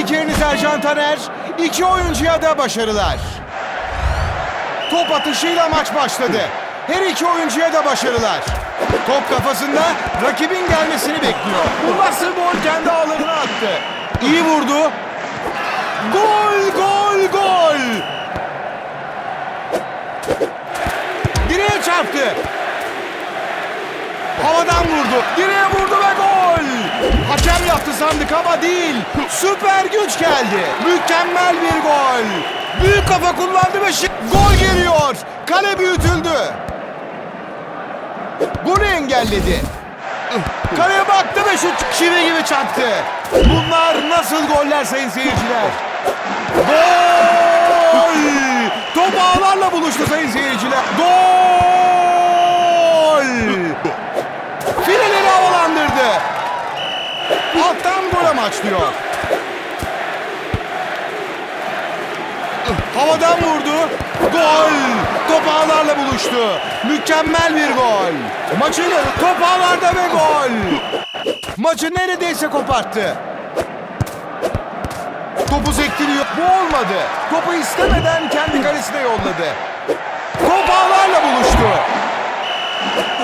Ercan Taner. İki oyuncuya da başarılar. Top atışıyla maç başladı. Her iki oyuncuya da başarılar. Top kafasında rakibin gelmesini bekliyor. Nasıl gol kendi ağlarına attı. İyi vurdu. Gol, gol, gol. Direğe çarptı. Havadan vurdu. Direğe vurdu ve gol. Hakem yaptı sandık ama değil. Süper güç geldi. Mükemmel bir gol. Büyük kafa kullandı ve şi- gol geliyor. Kale büyütüldü. Golü engelledi. Kaleye baktı ve şut çivi gibi çaktı. Bunlar nasıl goller sayın seyirciler? Gol! Top ağlarla buluştu sayın seyirciler. Gol! Fileleri havalandırdı. Alttan gol amaçlıyor. Havadan vurdu. Gol! Top ağlarla buluştu. Mükemmel bir gol. Maçı top ağlarda ve gol. Maçı neredeyse koparttı. Topu sektiriyor. Bu olmadı. Topu istemeden kendi kalesine yolladı. Top ağlarla buluştu.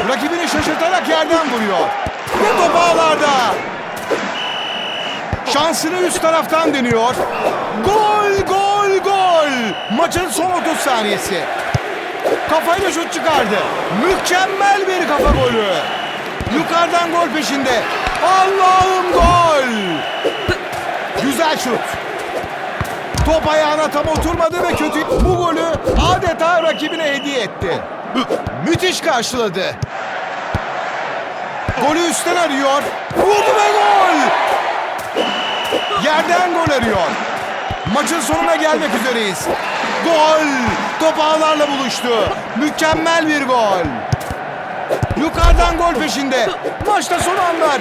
Rakibini şaşırtarak yerden vuruyor. Ve top ağlarda. Şansını üst taraftan deniyor. Gol, gol, gol. Maçın son 30 saniyesi. Kafayla şut çıkardı. Mükemmel bir kafa golü. Yukarıdan gol peşinde. Allah'ım gol. Güzel şut. Top ayağına tam oturmadı ve kötü. Bu golü adeta rakibine hediye etti. Müthiş karşıladı. Golü üstten arıyor. Vurdu ve gol. Yerden gol arıyor. Maçın sonuna gelmek üzereyiz. Gol! Top ağlarla buluştu. Mükemmel bir gol. Yukarıdan gol peşinde. Maçta son anlar.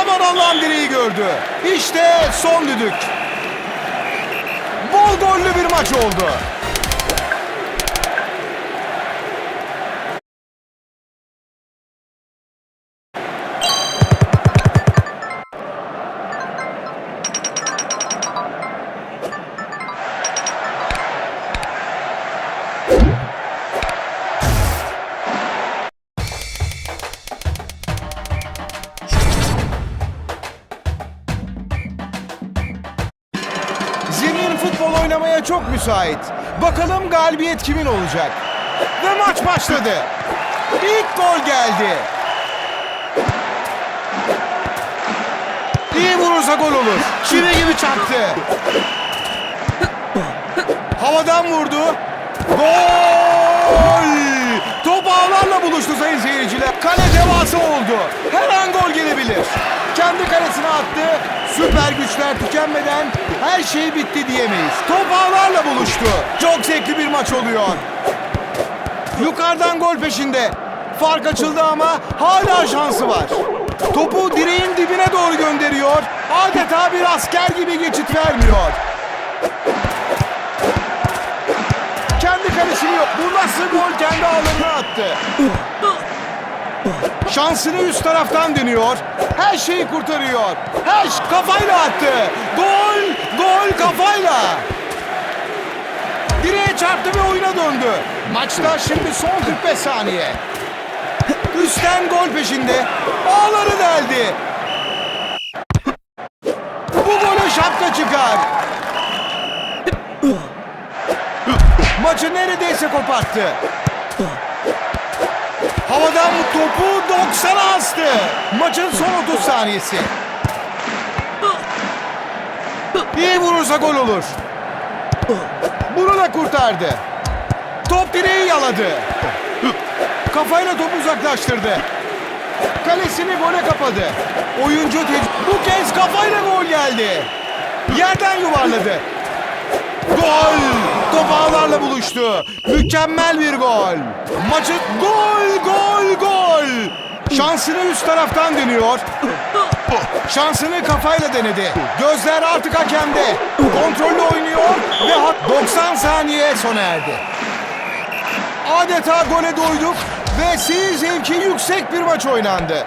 Aman Allah'ım direği gördü. İşte son düdük. Bol gollü bir maç oldu. Oynamaya çok müsait. Bakalım galibiyet kimin olacak? Ve maç başladı. İlk gol geldi. İyi vurursa gol olur. Çivi gibi çaktı. Havadan vurdu. Gol! Top ağlarla buluştu sayın seyirciler. Kale devası oldu. Her an gol gelebilir. Kendi kalesine attı. Süper güçler tükenmeden her şey bitti diyemeyiz. Top ağlarla buluştu. Çok zevkli bir maç oluyor. Yukarıdan gol peşinde. Fark açıldı ama hala şansı var. Topu direğin dibine doğru gönderiyor. Adeta bir asker gibi geçit vermiyor. Kendi kalesini yok. Bu nasıl gol kendi ağlarına attı. Şansını üst taraftan deniyor. Her şeyi kurtarıyor. Her kafayla attı. Gol! Gol kafayla. Direğe çarptı ve oyuna döndü. Maçta şimdi son 45 saniye. Üstten gol peşinde. Ağları deldi. Bu golü şapka çıkar. Maçı neredeyse koparttı. Havadan topu 90'a astı. Maçın son 30 saniyesi. İyi vurursa gol olur. Bunu da kurtardı. Top direği yaladı. Kafayla topu uzaklaştırdı. Kalesini gole kapadı. Oyuncu bu kez kafayla gol geldi. Yerden yuvarladı. Gol! Top ağlarla buluştu. Mükemmel bir gol. Maçı gol gol gol. Şansını üst taraftan deniyor. Şansını kafayla denedi. Gözler artık hakemde. Kontrollü oynuyor ve hat 90 saniye sona erdi. Adeta gole doyduk ve seyir zevki yüksek bir maç oynandı.